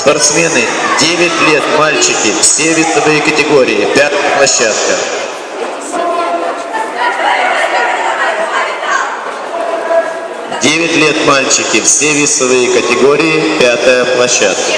Спортсмены 9 лет, мальчики, все весовые категории, пятая площадка. Девять лет мальчики, все весовые категории, пятая площадка.